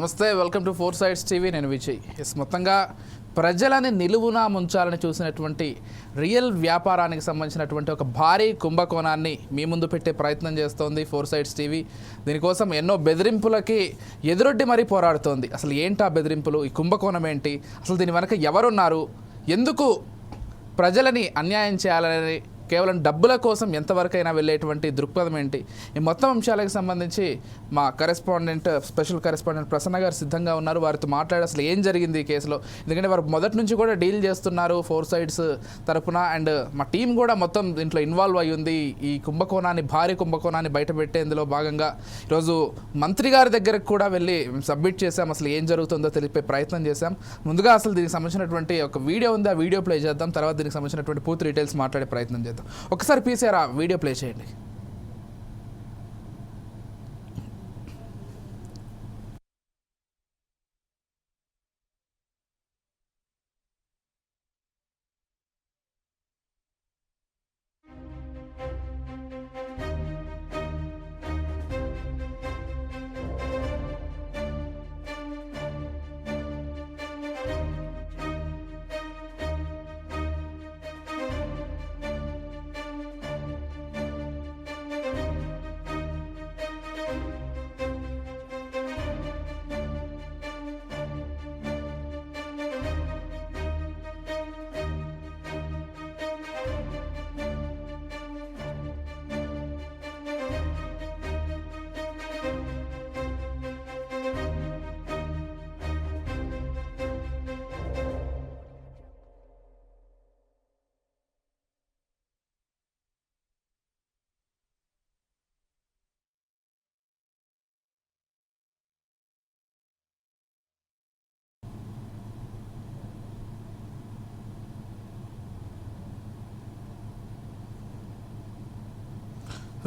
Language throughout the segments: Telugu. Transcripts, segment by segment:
నమస్తే welcome to four sides TV నేను విజయ్. ఎస్ మొత్తంగా ప్రజలని నిలువున ముంచాలని చూసినటువంటి రియల్ వ్యాపారానికి సంబంధించినటువంటి ఒక భారీ కుంభకోణాన్ని మీ ముందు పెట్టే ప్రయత్నం చేస్తోంది ఫోర్ సైడ్స్ టీవీ. దీనికోసం ఎన్నో బెదిరింపులకి ఎదురొడ్డి మరీ పోరాడుతోంది. అసలు ఏంటి ఆ బెదిరింపులు? ఈ కుంభకోణం ఏంటి? అసలు దీని వెనక ఎవరున్నారు? ఎందుకు ప్రజలని అన్యాయం చేయాలని కేవలం డబ్బుల కోసం ఎంతవరకైనా వెళ్ళేటువంటి దృక్పథం ఏంటి? ఈ మొత్తం అంశాలకు సంబంధించి మా కరెస్పాండెంట్ స్పెషల్ కరెస్పాండెంట్ ప్రసన్న గారు సిద్ధంగా ఉన్నారు. వారితో మాట్లాడి అసలు ఏం జరిగింది ఈ కేసులో? ఎందుకంటే వారు మొదటి నుంచి కూడా డీల్ చేస్తున్నారు ఫోర్ సైడ్స్ తరపున. అండ్ మా టీం కూడా మొత్తం దీంట్లో ఇన్వాల్వ్ అయి ఉంది. ఈ కుంభకోణాన్ని భారీ కుంభకోణాన్ని బయటపెట్టేందులో భాగంగా. ఈరోజు మంత్రి గారి దగ్గరకు కూడా వెళ్ళి సబ్మిట్ చేశాం. అసలు ఏం జరుగుతుందో తెలిపే ప్రయత్నం చేశాం. ముందుగా అసలు దీనికి సంబంధించినటువంటి ఒక వీడియో ఉంది. ఆ వీడియో ప్లే చేద్దాం. తర్వాత దీనికి సంబంధించినటువంటి పూర్తి డీటెయిల్స్ మాట్లాడే ప్రయత్నం చేద్దాం. ఒకసారి పీసీఆర్ ఆ వీడియో ప్లే చేయండి.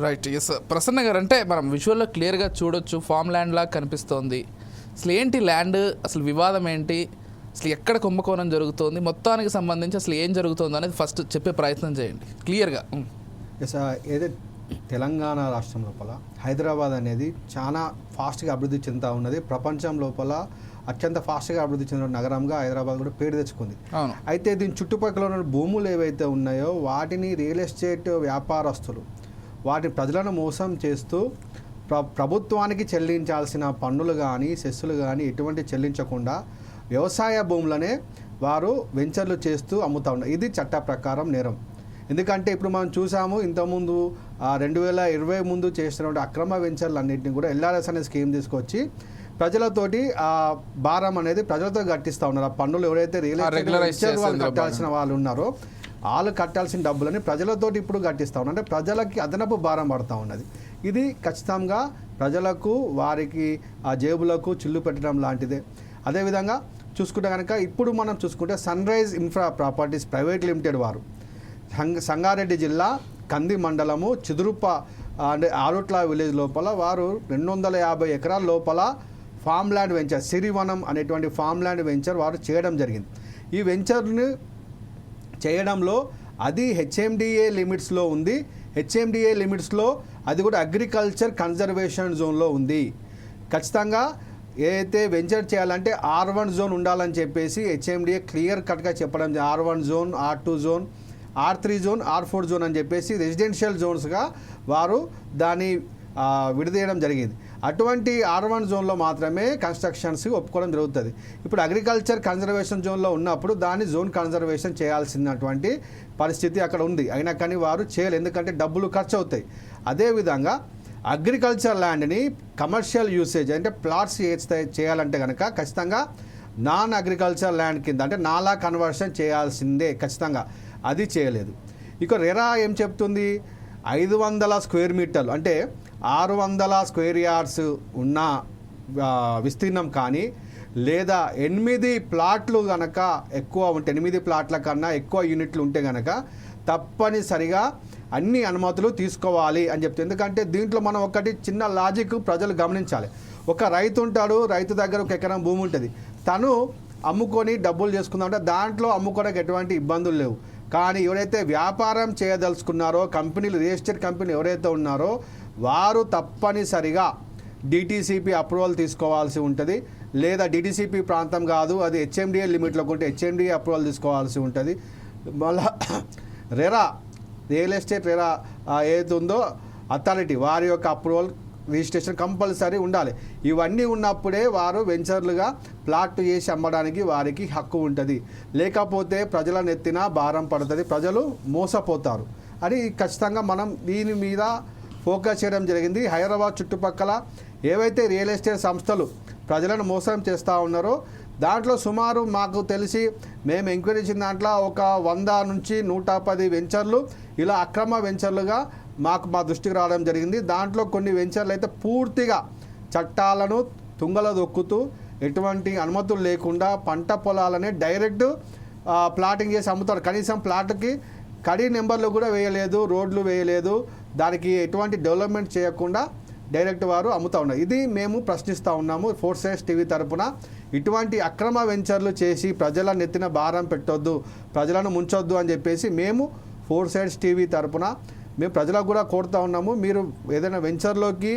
రైట్ ఎస్ ప్రసన్న గారు అంటే మనం విజువల్లో క్లియర్గా చూడొచ్చు. ఫామ్ ల్యాండ్ లాగా కనిపిస్తోంది. అసలు ఏంటి ల్యాండ్ అసలు వివాదం ఏంటి? అసలు ఎక్కడ కుంభకోణం జరుగుతోంది? మొత్తానికి సంబంధించి అసలు ఏం జరుగుతుందో అనేది ఫస్ట్ చెప్పే ప్రయత్నం చేయండి. క్లియర్గా. ఎస్ ఏదైతే తెలంగాణ రాష్ట్రం లోపల హైదరాబాద్ అనేది చాలా ఫాస్ట్గా అభివృద్ధి చెందుతూ ఉన్నది. ప్రపంచం లోపల అత్యంత ఫాస్ట్గా అభివృద్ధి చెందిన నగరంగా హైదరాబాద్ కూడా పేరు తెచ్చుకుంది. అయితే దీని చుట్టుపక్కల ఉన్న భూములు ఏవైతే ఉన్నాయో వాటిని రియల్ ఎస్టేట్ వ్యాపారస్తులు వాటి ప్రజలను మోసం చేస్తూ ప్ర ప్రభుత్వానికి చెల్లించాల్సిన పన్నులు కానీ సెస్సులు కానీ ఎటువంటి చెల్లించకుండా వ్యవసాయ భూములనే వారు వెంచర్లు చేస్తూ అమ్ముతా ఉన్నారు. ఇది చట్ట ప్రకారం నేరం. ఎందుకంటే ఇప్పుడు మనం చూసాము ఇంతకుముందు రెండు వేల ఇరవై ముందు చేసినటువంటి అక్రమ వెంచర్లు అన్నింటినీ కూడా ఎల్ఆర్ఎస్ అనే స్కీమ్ తీసుకొచ్చి ప్రజలతోటి ఆ భారం అనేది ప్రజలతో కట్టిస్తూ ఉన్నారు. ఆ పన్నులు ఎవరైతే రియల్ ఎస్టేట్ కట్టాల్సిన వాళ్ళు ఉన్నారో వాళ్ళు కట్టాల్సిన డబ్బులని ప్రజలతోటి ఇప్పుడు కట్టిస్తూ ఉన్నారు. అంటే ప్రజలకి అదనపు భారం పడుతూ ఉన్నది. ఇది ఖచ్చితంగా ప్రజలకు వారికి ఆ జేబులకు చిల్లు పెట్టడం లాంటిదే. అదేవిధంగా చూసుకుంటే కనుక ఇప్పుడు మనం చూసుకుంటే sunrise infra properties private limited వారు. సంగ సంగారెడ్డి జిల్లా కంది మండలము చిదురుప్ప అంటే ఆరుట్ల విలేజ్ లోపల వారు రెండు వందల యాభై ఎకరాల లోపల ఫామ్ ల్యాండ్ వెంచర్ సిరివనం అనేటువంటి ఫామ్ ల్యాండ్ వెంచర్ వారు చేయడం జరిగింది. ఈ వెంచర్ని చేయడంలో అది హెచ్ఎండిఏ లిమిట్స్లో ఉంది. హెచ్ఎండిఏ లిమిట్స్లో అది కూడా అగ్రికల్చర్ కన్జర్వేషన్ జోన్లో ఉంది. ఖచ్చితంగా ఏదైతే వెంచర్ చేయాలంటే ఆర్ వన్ జోన్ ఉండాలని చెప్పేసి హెచ్ఎండిఏ క్లియర్ కట్గా చెప్పడం R one zone R two zone R three zone R four zone అని చెప్పేసి రెసిడెన్షియల్ జోన్స్గా వారు దాన్ని విడదీయడం జరిగింది. అటువంటి ఆర్ వన్ జోన్లో మాత్రమే కన్స్ట్రక్షన్స్ ఒప్పుకోవడం జరుగుతుంది. ఇప్పుడు అగ్రికల్చర్ కన్జర్వేషన్ జోన్లో ఉన్నప్పుడు దాన్ని జోన్ కన్జర్వేషన్ చేయాల్సినటువంటి పరిస్థితి అక్కడ ఉంది. అయినా కానీ వారు చేయలేదు ఎందుకంటే డబ్బులు ఖర్చు అవుతాయి అదేవిధంగా అగ్రికల్చర్ ల్యాండ్ని కమర్షియల్ యూసేజ్ అంటే ప్లాట్స్ చేస్తే చేయాలంటే కనుక ఖచ్చితంగా నాన్ అగ్రికల్చర్ ల్యాండ్ కింద అంటే నాలా కన్వర్షన్ చేయాల్సిందే ఖచ్చితంగా. అది చేయలేదు. ఇక రెరా ఏం చెప్తుంది? ఐదు వందల స్క్వేర్ మీటర్లు అంటే ఆరు వందల స్క్వేర్ యార్డ్స్ ఉన్న విస్తీర్ణం కానీ లేదా ఎనిమిది ప్లాట్లు కనుక ఎక్కువ ఉంటే ఎనిమిది ప్లాట్ల కన్నా ఎక్కువ యూనిట్లు ఉంటే కనుక తప్పనిసరిగా అన్ని అనుమతులు తీసుకోవాలి అని చెప్తే ఎందుకంటే దీంట్లో మనం ఒకటి చిన్న లాజిక్ ప్రజలు గమనించాలి. ఒక రైతు ఉంటాడు రైతు దగ్గర ఒక ఎకరం భూమి ఉంటుంది. తను అమ్ముకొని డబ్బులు చేసుకుందామంటే దాంట్లో అమ్ముకోవడానికి ఎటువంటి ఇబ్బందులు లేవు. కానీ ఎవరైతే వ్యాపారం చేయదలుచుకున్నారో కంపెనీలు రియల్ ఎస్టేట్ కంపెనీ ఎవరైతే ఉన్నారో వారు తప్పనిసరిగా డిటీసీపీ అప్రూవల్ తీసుకోవాల్సి ఉంటుంది. లేదా డిటీసీపీ ప్రాంతం కాదు అది హెచ్ఎండిఏ లిమిట్లోకి ఉంటే హెచ్ఎండిఏ అప్రూవల్ తీసుకోవాల్సి ఉంటుంది. మళ్ళా రెరా రియల్ ఎస్టేట్ రెరా ఆ, ఉందో అథారిటీ వారి యొక్క అప్రూవల్ రిజిస్ట్రేషన్ కంపల్సరీ ఉండాలి. ఇవన్నీ ఉన్నప్పుడే వారు వెంచర్లుగా ప్లాట్ చేసి అమ్మడానికి వారికి హక్కు ఉంటుంది. లేకపోతే ప్రజల నెత్తిన భారం పడుతుంది. ప్రజలు మోసపోతారు. అని ఖచ్చితంగా మనం దీని మీద ఫోకస్ చేయడం జరిగింది. హైదరాబాద్ చుట్టుపక్కల ఏవైతే రియల్ ఎస్టేట్ సంస్థలు ప్రజలను మోసం చేస్తూ ఉన్నారో దాంట్లో సుమారు మాకు తెలిసి మేము ఎంక్వైరీ చేసిన దాంట్లో ఒక వంద నుంచి నూట పది వెంచర్లు ఇలా అక్రమ వెంచర్లుగా మాకు మా దృష్టికి రావడం జరిగింది. దాంట్లో కొన్ని వెంచర్లు అయితే పూర్తిగా చట్టాలను తుంగల దొక్కుతూ ఎటువంటి అనుమతులు లేకుండా పంట పొలాలనే డైరెక్ట్ ప్లాటింగ్ చేసి అమ్ముతారు. కనీసం ప్లాట్కి కడీ నెంబర్లు కూడా వేయలేదు రోడ్లు వేయలేదు. దానికి ఎటువంటి డెవలప్మెంట్ చేయకుండా డైరెక్ట్ వారు అమ్ముతా ఉన్నారు. ఇది మేము ప్రశ్నిస్తూ ఉన్నాము ఫోర్ సైడ్స్ టీవీ తరపున. ఇటువంటి అక్రమ వెంచర్లు చేసి ప్రజల నెత్తిన భారం పెట్టొద్దు ప్రజలను ముంచొద్దు అని చెప్పేసి మేము ఫోర్ సైడ్స్ టీవీ తరపున మేము ప్రజలకు కూడా కోరుతా ఉన్నాము. మీరు ఏదైనా వెంచర్లోకి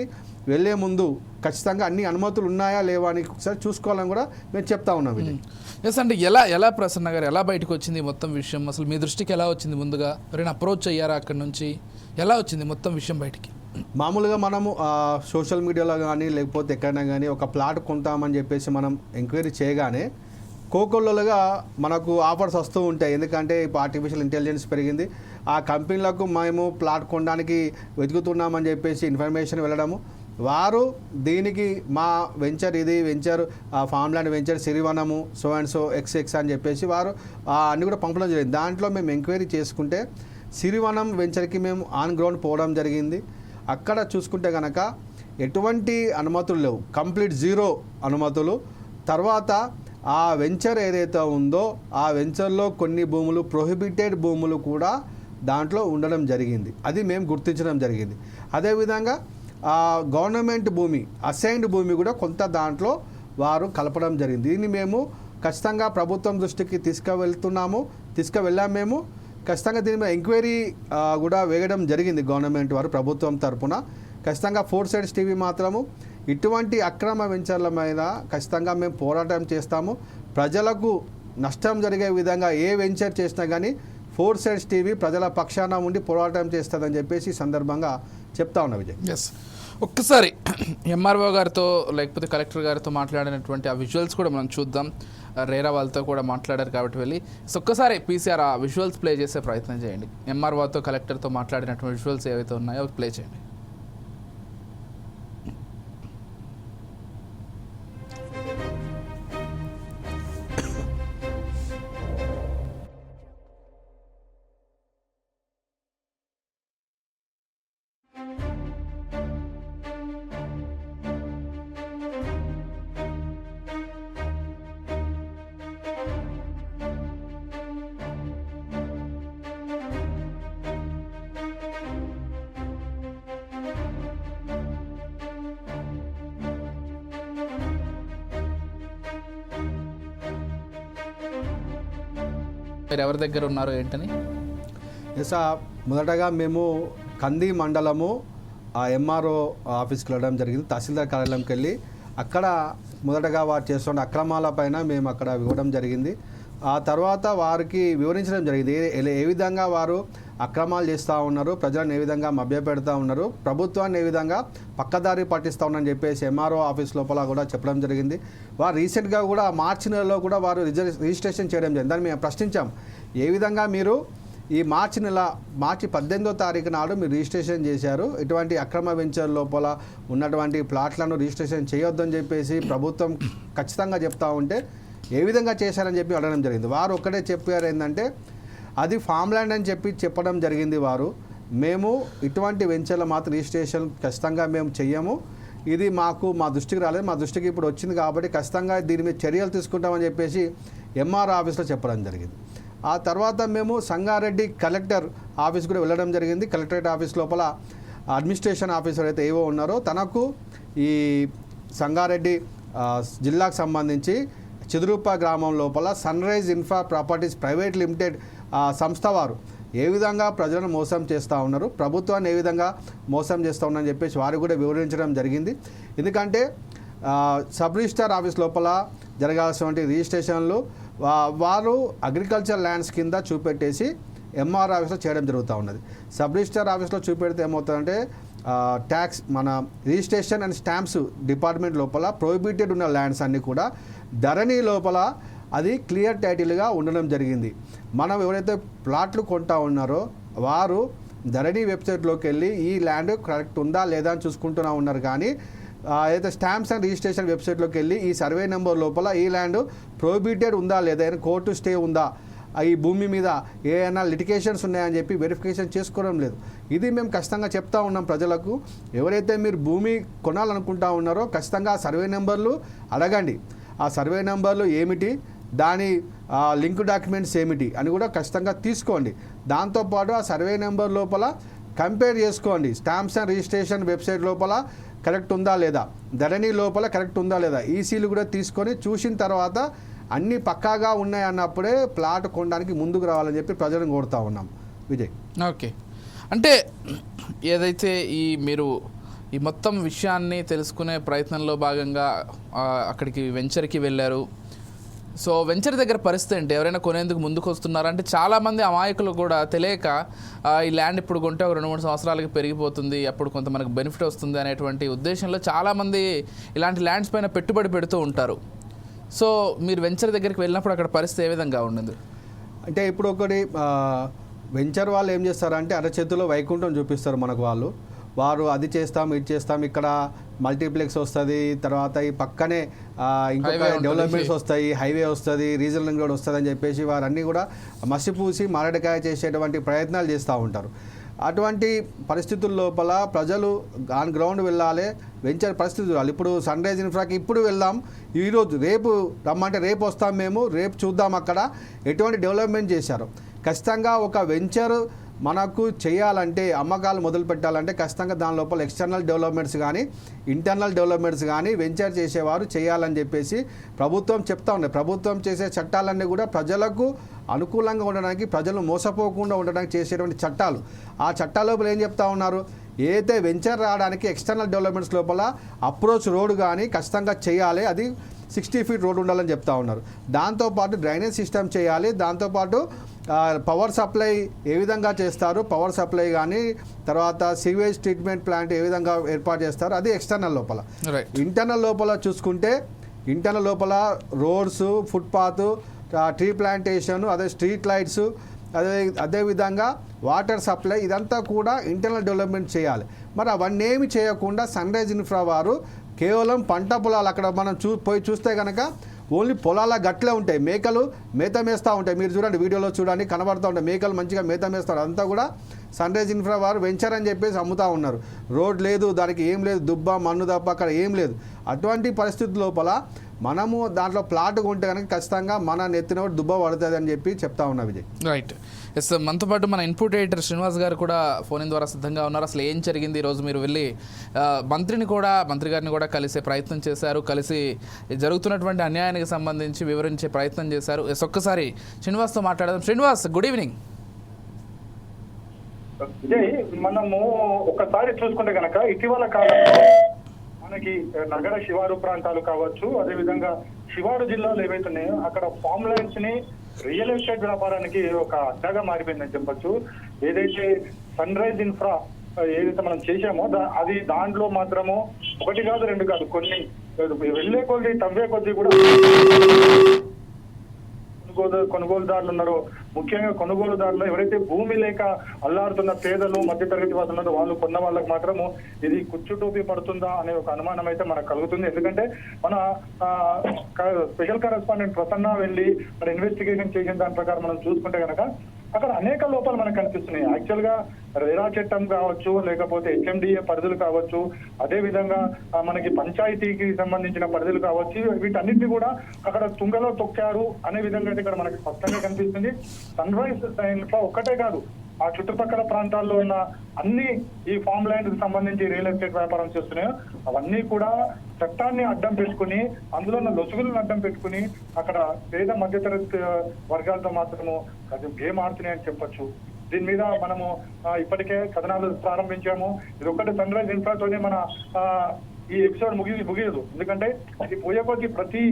వెళ్ళే ముందు ఖచ్చితంగా అన్ని అనుమతులు ఉన్నాయా లేవా అని ఒకసారి చూసుకోవాలని కూడా మేము చెప్తా ఉన్నాం ఇది. ఎస్ అంటే ఎలా ఎలా ప్రసన్న గారు ఎలా బయటకు వచ్చింది మొత్తం విషయం? అసలు మీ దృష్టికి ఎలా వచ్చింది ముందుగా? ఎవరైనా అప్రోచ్ అయ్యారా అక్కడ నుంచి? ఎలా వచ్చింది మొత్తం విషయం బయటికి? మామూలుగా మనము సోషల్ మీడియాలో కానీ లేకపోతే ఎక్కడైనా కానీ ఒక ప్లాట్ కొంటామని చెప్పేసి మనం ఎంక్వైరీ చేయగానే కోకొల్లలుగా మనకు ఆఫర్స్ వస్తూ ఉంటాయి. ఎందుకంటే ఇప్పుడు ఆర్టిఫిషియల్ ఇంటెలిజెన్స్ పెరిగింది. ఆ కంపెనీలకు మేము ప్లాట్ కొనడానికి వెతుకుతున్నామని చెప్పేసి ఇన్ఫర్మేషన్ వెళ్ళడము. వారు దీనికి మా వెంచర్ ఇది venture farmland venture Sirivanamu so and so X X అని చెప్పేసి వారు ఆ, కూడా పంపడం జరిగింది. దాంట్లో మేము ఎంక్వైరీ చేసుకుంటే సిరివనం వెంచర్కి మేము ఆన్ గ్రౌండ్ పోవడం జరిగింది. అక్కడ చూసుకుంటే కనుక ఎటువంటి అనుమతులు లేవు. కంప్లీట్ జీరో అనుమతులు. తర్వాత ఆ వెంచర్ ఏదైతే ఉందో ఆ వెంచర్లో కొన్ని భూములు ప్రొహిబిటెడ్ భూములు కూడా దాంట్లో ఉండడం జరిగింది. అది మేము గుర్తించడం జరిగింది. అదేవిధంగా ఆ గవర్నమెంట్ భూమి అసైన్డ్ భూమి కూడా కొంత దాంట్లో వారు కలపడం జరిగింది. దీన్ని మేము ఖచ్చితంగా ప్రభుత్వం దృష్టికి తీసుకువెళ్తున్నాము తీసుకువెళ్ళాము మేము. ఖచ్చితంగా దీని మీద ఎంక్వైరీ కూడా వేయడం జరిగింది గవర్నమెంట్ వారు ప్రభుత్వం తరపున. ఖచ్చితంగా ఫోర్ సైడ్స్ టీవీ మాత్రము ఇటువంటి అక్రమ వెంచర్ల మీద ఖచ్చితంగా మేము పోరాటం చేస్తాము. ప్రజలకు నష్టం జరిగే విధంగా ఏ వెంచర్ చేసినా కానీ ఫోర్ సెన్స్ టీవీ ప్రజల పక్షాన ఉండి పోరాటం చేస్తుందని చెప్పేసి సందర్భంగా చెప్తా ఉన్నా విజయ్. ఎస్ ఒక్కసారి ఎంఆర్ఓ గారితో లేకపోతే కలెక్టర్ గారితో మాట్లాడినటువంటి ఆ విజువల్స్ కూడా మనం చూద్దాం. రేరా వాళ్ళతో కూడా మాట్లాడారు కాబట్టి వెళ్ళి. సో ఒక్కసారి పీసీఆర్ ఆ విజువల్స్ ప్లే చేసే ప్రయత్నం చేయండి. ఎంఆర్ఓతో కలెక్టర్తో మాట్లాడినటువంటి విజువల్స్ ఏవైతే ఉన్నాయో ప్లే చేయండి. మీరు ఎవరి దగ్గర ఉన్నారు ఏంటని? ఎసా ఆ మొదటగా మేము కంది మండలము ఆ ఎంఆర్ఓ ఆఫీస్కి వెళ్ళడం జరిగింది తహసీల్దార్ కార్యాలయంకి వెళ్ళి అక్కడ మొదటగా వారు చేస్తున్న అక్రమాలపైన మేము అక్కడ ఇవ్వడం జరిగింది. ఆ తర్వాత వారికి వివరించడం జరిగింది. ఏ- ఏ- విధంగా వారు అక్రమాలు చేస్తూ ఉన్నారు ప్రజలను ఏ విధంగా మభ్యపెడతా ఉన్నారు ప్రభుత్వాన్ని ఏ విధంగా పక్కదారి పాటిస్తూ ఉన్నారని చెప్పేసి ఎంఆర్ఓ ఆఫీస్ లోపల కూడా చెప్పడం జరిగింది. వారు రీసెంట్గా కూడా మార్చి నెలలో కూడా వారు రిజిస్ట్రేషన్ చేయడం జరిగింది. దాన్ని మేము ప్రశ్నించాం. ఏ విధంగా మీరు ఈ మార్చి నెల మార్చి పద్దెనిమిదో తారీఖు నాడు మీరు రిజిస్ట్రేషన్ చేశారు ఇటువంటి అక్రమ వెంచర్ లోపల ఉన్నటువంటి ప్లాట్లను రిజిస్ట్రేషన్ చేయొద్దని చెప్పేసి ప్రభుత్వం ఖచ్చితంగా చెప్తా ఉంటే ఏ విధంగా చేశారని చెప్పి అడగడం జరిగింది. వారు ఒక్కటే చెప్పారు ఏంటంటే అది ఫామ్ ల్యాండ్ అని చెప్పి చెప్పడం జరిగింది వారు. మేము ఇటువంటి వెంచర్లు మాత్రం రిజిస్ట్రేషన్ ఖచ్చితంగా మేము చెయ్యము. ఇది మాకు మా దృష్టికి రాలేదు. మా దృష్టికి ఇప్పుడు వచ్చింది కాబట్టి ఖచ్చితంగా దీని మీద చర్యలు తీసుకుంటామని చెప్పేసి ఎంఆర్ ఆఫీస్లో చెప్పడం జరిగింది. ఆ తర్వాత మేము సంగారెడ్డి కలెక్టర్ ఆఫీస్ కూడా వెళ్ళడం జరిగింది. కలెక్టరేట్ ఆఫీస్ లోపల అడ్మినిస్ట్రేషన్ ఆఫీసర్ అయితే ఏవో ఉన్నారో తనకు ఈ సంగారెడ్డి జిల్లాకు సంబంధించి చిదురూప గ్రామం లోపల sunrise infra properties private limited సంస్థ వారు ఏ విధంగా ప్రజలను మోసం చేస్తూ ఉన్నారు ప్రభుత్వాన్ని ఏ విధంగా మోసం చేస్తూ ఉన్నారని చెప్పేసి వారు కూడా వివరించడం జరిగింది. ఎందుకంటే సబ్ రిజిస్టార్ ఆఫీస్ లోపల జరగాల్సినటువంటి రిజిస్ట్రేషన్లు వారు అగ్రికల్చర్ ల్యాండ్స్ కింద చూపెట్టేసి ఎంఆర్ ఆఫీస్లో చేయడం జరుగుతూ ఉన్నది. సబ్ రిజిస్టార్ ఆఫీస్లో చూపెడితే ఏమవుతుందంటే ట్యాక్స్ మన రిజిస్ట్రేషన్ అండ్ స్టాంప్స్ డిపార్ట్మెంట్ లోపల ప్రొహిబిటెడ్ ఉన్న ల్యాండ్స్ అన్నీ కూడా ధరణి లోపల అది క్లియర్ టైటిల్గా ఉండడం జరిగింది. మనం ఎవరైతే ప్లాట్లు కొంటా ఉన్నారో వారు ధరణి వెబ్సైట్లోకి వెళ్ళి ఈ ల్యాండ్ కరెక్ట్ ఉందా లేదా అని చూసుకుంటూనే ఉన్నారు. కానీ అయితే స్టాంప్స్ అండ్ రిజిస్ట్రేషన్ వెబ్సైట్లోకి వెళ్ళి ఈ సర్వే నెంబర్ లోపల ఈ ల్యాండ్ ప్రోహిబిటెడ్ ఉందా లేదా కోర్టు స్టే ఉందా ఈ భూమి మీద ఏమైనా లిటికేషన్స్ ఉన్నాయని చెప్పి వెరిఫికేషన్ చేసుకోవడం లేదు. ఇది మేము ఖచ్చితంగా చెప్తా ఉన్నాం ప్రజలకు. ఎవరైతే మీరు భూమి కొనాలనుకుంటా ఉన్నారో ఖచ్చితంగా సర్వే నెంబర్లు అడగండి. ఆ సర్వే నెంబర్లు ఏమిటి? దాని లింక్ డాక్యుమెంట్స్ ఏమిటి? అని కూడా ఖచ్చితంగా తీసుకోండి. దాంతోపాటు ఆ సర్వే నెంబర్ లోపల కంపేర్ చేసుకోండి. స్టాంప్స్ అండ్ రిజిస్ట్రేషన్ వెబ్సైట్ లోపల కరెక్ట్ ఉందా లేదా? ధరణి లోపల కరెక్ట్ ఉందా లేదా? ఈసీలు కూడా తీసుకొని చూసిన తర్వాత అన్నీ పక్కాగా ఉన్నాయి అన్నప్పుడే ప్లాట్ కొనడానికి ముందుకు రావాలని చెప్పి ప్రజలను కోరుతా ఉన్నాం. విజయ్. ఓకే. అంటే ఏదైతే ఈ మీరు ఈ మొత్తం విషయాన్ని తెలుసుకునే ప్రయత్నంలో భాగంగా అక్కడికి వెంచర్కి వెళ్ళారు. సో వెంచర్ దగ్గర పరిస్థితి ఏంటి? ఎవరైనా కొనేందుకు ముందుకు వస్తున్నారా అంటే చాలామంది అమాయకులు కూడా తెలియక ఈ ల్యాండ్ ఇప్పుడు కొంటే ఒక రెండు మూడు సంవత్సరాలకి పెరిగిపోతుంది. అప్పుడు కొంత మనకు బెనిఫిట్ వస్తుంది అనేటువంటి ఉద్దేశంలో చాలామంది ఇలాంటి ల్యాండ్స్ పైన పెట్టుబడి పెడుతూ ఉంటారు. సో మీరు వెంచర్ దగ్గరికి వెళ్ళినప్పుడు అక్కడ పరిస్థితి ఏ విధంగా ఉండింది అంటే ఇప్పుడు ఒకటి వెంచర్ వాళ్ళు ఏం చేస్తారంటే అరచేతిలో వైకుంఠం చూపిస్తారు మనకు వాళ్ళు. వారు అది చేస్తాం ఇది చేస్తాం ఇక్కడ మల్టీప్లెక్స్ వస్తుంది తర్వాత ఈ పక్కనే ఇంకొక. డెవలప్మెంట్స్ వస్తాయి హైవే వస్తుంది రీజనల్ రోడ్ వస్తుంది అని చెప్పేసి వారన్నీ కూడా మసిపూసి మారడికాయ చేసేటువంటి ప్రయత్నాలు చేస్తూ ఉంటారు. అటువంటి పరిస్థితుల లోపల ప్రజలు ఆన్ గ్రౌండ్ వెళ్ళాలి వెంచర్ పరిస్థితులు చూడాలి. ఇప్పుడు సన్ రైజ్ ఇన్ఫ్రాకి ఇప్పుడు వెళ్దాం ఈరోజు రేపు రమ్మంటే రేపు వస్తాం మేము రేపు చూద్దాం అక్కడ ఎటువంటి డెవలప్మెంట్ చేశారు. ఖచ్చితంగా ఒక వెంచర్ మనకు చేయాలంటే అమ్మకాలు మొదలు పెట్టాలంటే ఖచ్చితంగా దాని లోపల ఎక్స్టర్నల్ డెవలప్మెంట్స్ కానీ ఇంటర్నల్ డెవలప్మెంట్స్ కానీ వెంచర్ చేసేవారు చేయాలని చెప్పేసి ప్రభుత్వం చెప్తా ఉంది. ప్రభుత్వం చేసే చట్టాలన్నీ కూడా ప్రజలకు అనుకూలంగా ఉండడానికి ప్రజలు మోసపోకుండా ఉండడానికి చేసేటువంటి చట్టాలు. ఆ చట్టాల లోపల ఏం చెప్తా ఉన్నారు? ఏదైతే వెంచర్ రావడానికి ఎక్స్టర్నల్ డెవలప్మెంట్స్ లోపల అప్రోచ్ రోడ్ కానీ ఖచ్చితంగా చేయాలి. అది సిక్స్టీ ఫీట్ రోడ్ ఉండాలని చెప్తా ఉన్నారు. దాంతోపాటు డ్రైనేజ్ సిస్టమ్ చేయాలి. దాంతోపాటు పవర్ సప్లై ఏ విధంగా చేస్తారు? పవర్ సప్లై కానీ తర్వాత సివేజ్ ట్రీట్మెంట్ ప్లాంట్ ఏ విధంగా ఏర్పాటు చేస్తారు? అది ఎక్స్టర్నల్ లోపల. ఇంటర్నల్ లోపల చూసుకుంటే ఇంటర్నల్ లోపల రోడ్స్ ఫుట్పాత్ ట్రీ ప్లాంటేషన్ అదే స్ట్రీట్ లైట్స్ అదే అదేవిధంగా వాటర్ సప్లై ఇదంతా కూడా ఇంటర్నల్ డెవలప్మెంట్ చేయాలి. మరి అవన్నీ ఏమి చేయకుండా సన్ రైజ్ ఇన్ఫ్రా వారు కేవలం పంట పొలాలు అక్కడ మనం చూ పోయి చూస్తే కనుక ఓన్లీ పొలాల గట్లే ఉంటాయి. మేకలు మేత మేస్తూ ఉంటాయి. మీరు చూడండి వీడియోలో చూడండి కనబడుతూ ఉంటాయి. మేకలు మంచిగా మేత మేస్తారు. అంతా కూడా సన్ రైజ్ ఇన్ఫ్రా వారు వెంచర్ అని చెప్పేసి అమ్ముతూ ఉన్నారు. రోడ్ లేదు దానికి ఏం లేదు దుబ్బ మన్ను తప్ప అక్కడ ఏం లేదు. అటువంటి పరిస్థితి లోపల మనము దాంట్లో ప్లాట్ కొంటే కనుక ఖచ్చితంగా మన నెత్తిన దుబ్బ పడుతుంది అని చెప్పి చెప్తా ఉన్నా విజయ్. రైట్ ఎస్ మనతో పాటు మన ఇన్పుట్ ఎడిటర్ శ్రీనివాస్ గారు కూడా ఫోన్ ఇన్ ద్వారా సిద్ధంగా ఉన్నారు. అసలు ఏం జరిగింది ఈరోజు మీరు వెళ్ళి మంత్రిని కూడా మంత్రి గారిని కూడా కలిసే ప్రయత్నం చేశారు. కలిసి జరుగుతున్నటువంటి అన్యాయానికి సంబంధించి వివరించే ప్రయత్నం చేశారు. ఎస్ ఒక్కసారి శ్రీనివాస్తో మాట్లాడదాం. శ్రీనివాస్ గుడ్ ఈవినింగ్ మనము ఒకసారి చూసుకుంటే కనుక ఇటీవల కాలంలో మనకి నగర శివారు ప్రాంతాలు కావచ్చు అదే విధంగా శివారు జిల్లాలు ఏవైతున్నాయో అక్కడ ఫామ్ ల్యాండ్స్ని రియల్ ఎస్టేట్ వ్యాపారానికి ఒక అడ్డగా మారిపోయిందని చెప్పొచ్చు. ఏదైతే సన్ రైజ్ ఇన్ఫ్రా ఏదైతే మనం చేశామో అది దాంట్లో మాత్రము ఒకటి కాదు రెండు కాదు కొన్ని వెళ్ళే కొద్ది తవ్వే కొద్ది కూడా కొనుగోలు కొనుగోలుదారులు ఉన్నారో ముఖ్యంగా కొనుగోలుదారులు ఎవరైతే భూమి లేక అల్లాడుతున్న పేదలు మధ్యతరగతి వాళ్ళు ఉన్నారో వాళ్ళు కొన్న వాళ్ళకి మాత్రము ఇది కుచ్చుటోపి పడుతుందా అనే ఒక అనుమానం అయితే మనకు కలుగుతుంది. ఎందుకంటే మన స్పెషల్ కరెస్పాండెంట్ ప్రసన్న వెళ్ళి మన ఇన్వెస్టిగేషన్ చేసిన దాని ప్రకారం మనం చూసుకుంటే కనుక అక్కడ అనేక లోపాలు మనకు కనిపిస్తున్నాయి. యాక్చువల్గా రేరా చట్టం కావచ్చు లేకపోతే హెచ్ఎండిఏ పరిధులు కావచ్చు అదే విధంగా మనకి పంచాయతీకి సంబంధించిన పరిధులు కావచ్చు వీటన్నిటిని కూడా అక్కడ తుంగలో తొక్కారు అనే విధంగా అయితే ఇక్కడ మనకి స్పష్టంగా కనిపిస్తుంది. సన్ రైజ్ ఇన్ఫ్రా ఒక్కటే కాదు ఆ చుట్టుపక్కల ప్రాంతాల్లో ఉన్న అన్ని ఈ ఫామ్ ల్యాండ్కి సంబంధించి రియల్ ఎస్టేట్ వ్యాపారం చేస్తున్నాయో. అవన్నీ కూడా చట్టాన్ని అడ్డం పెట్టుకుని అందులో ఉన్న లొసుగులను అడ్డం పెట్టుకుని అక్కడ పేద మధ్యతరగతి వర్గాలతో మాత్రము అది గేమ్ ఆడుతున్నాయని చెప్పొచ్చు. దీని మీద మనము ఇప్పటికే కథనాలు ప్రారంభించాము. ఇది ఒకటి సన్ రైజ్ ఇన్ఫ్రాతోనే మన ఈ ఎపిసోడ్ ముగి ముగియదు. ఎందుకంటే ఇది పోయే కొద్ది ప్రతి